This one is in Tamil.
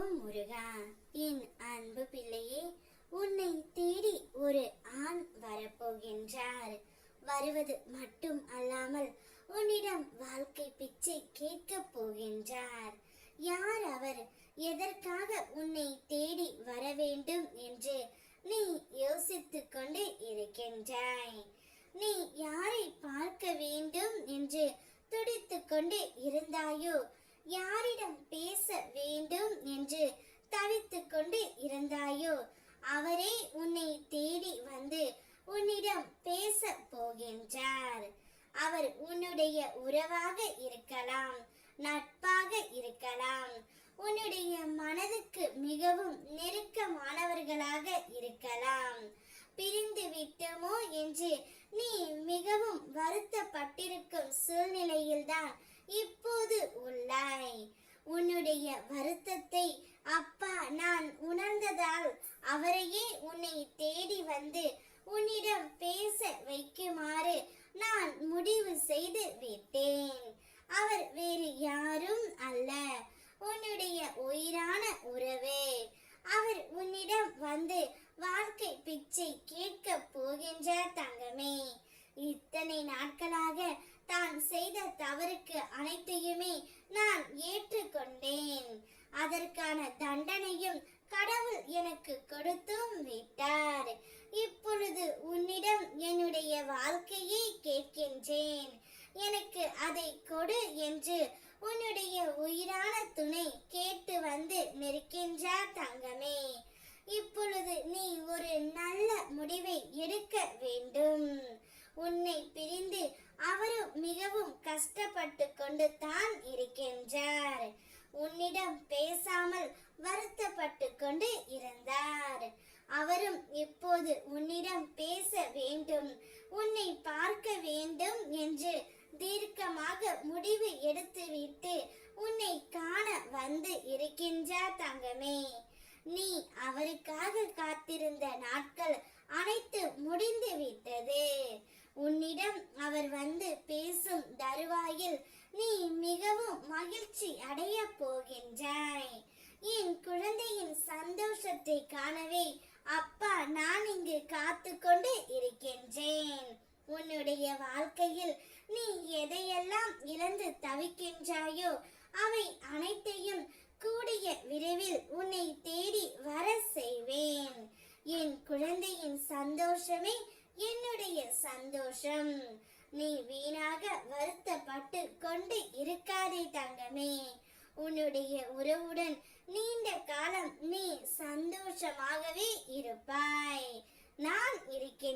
ஓம் முருகா என் அன்பு பிள்ளையே உன்னை தேடி ஒரு ஆண் வரப்போகின்றார். வருவது மட்டும் அல்லாமல் உன்னிடம் வாழ்க்கை பிச்சை கேட்கப் போகின்றார். யார் அவர்? எதற்காக உன்னை தேடி வர வேண்டும் என்று நீ யோசித்துக் கொண்டு இருக்கின்றாய். நீ யாரை பார்க்க வேண்டும் என்று துடித்து கொண்டு இருந்தாய் யாரிடம் பேச வேண்டும் என்று தவித்துக் கொண்டு இருந்தாயோ அவரே உன்னை தேடி வந்து உன்னிடம் பேச போகின்றார். அவர் உன்னுடைய உறவாக இருக்கலாம் நட்பாக இருக்கலாம். உன்னுடைய மனதுக்கு மிகவும் நெருக்கமானவர்களாக இருக்கலாம். பிரிந்து விட்டோமோ என்று நீ மிகவும் வருத்தப்பட்டிருக்கும் சூழ்நிலையில்தான் இப்போது உள்ளாய். உன்னுடைய வருத்தத்தை அப்பா நான் உணர்ந்ததால் அவரையே உன்னை தேடி வந்து உன்னிடம் பேச வைக்குமாறு நான் முடிவு செய்து விட்டேன். அவர் வேறு யாரும் அல்ல. உன்னுடைய உயிரான உறவே. அவர் உன்னிடம் வந்து வாழ்க்கை பிச்சை கேட்க போகின்ற தங்கமே. இத்தனை நாட்களாக தான் செய்த தவறுக்கு அனைத்தையுமே நான் ஏற்றுக்கொண்டேன். அதற்கான தண்டனையும் கடவுள் எனக்கு கொடுத்தும் விட்டார். இப்பொழுது உன்னிடம் என்னுடைய வாழ்க்கையை கேட்கின்றேன். எனக்கு அதை கொடு என்று உன்னுடைய உயிரான துணை கேட்டு வந்து நிற்கின்றார் தங்கமே. இப்பொழுது நீ ஒரு நல்ல முடிவை எடுக்க வேண்டும். உன்னை பிரிந்து அவரும் மிகவும் கஷ்டப்பட்டு கொண்டு தான் இருக்கின்றார். உன்னிடம் பேசாமல் வருத்தப்பட்டு கொண்டு இருந்தார். அவரும் இப்போது உன்னிடம் பேச வேண்டும் உன்னை பார்க்க வேண்டும் என்று தீர்க்கமாக முடிவு எடுத்துவிட்டு உன்னை காண வந்து இருக்கின்றார் தங்கமே. நீ அவருக்காக காத்திருந்த நாட்கள் அனைத்து முடிந்து விட்டது உன்னிடம் அவர் வந்து பேசும் தருவாயில் நீ மிகவும் மகிழ்ச்சி அடைய போகின்றாய். என் குழந்தையின் சந்தோஷத்தை காணவே அப்பா நான் இங்கு காத்து கொண்டு இருக்கின்றேன். உன்னுடைய வாழ்க்கையில் நீ எதையெல்லாம் இழந்து தவிக்கின்றாயோ அவை அனைத்தையும் கூடிய விரைவில் உன்னை தேடி வர செய்வேன். என் குழந்தையின் சந்தோஷமே என்னுடைய சந்தோஷம் நீ வீணாக வருத்தப்பட்டு கொண்டு இருக்காதே தங்கமே உன்னுடைய உறவுடன் நீண்ட காலம் நீ சந்தோஷமாகவே இருப்பாய். நான் இருக்கின்றேன்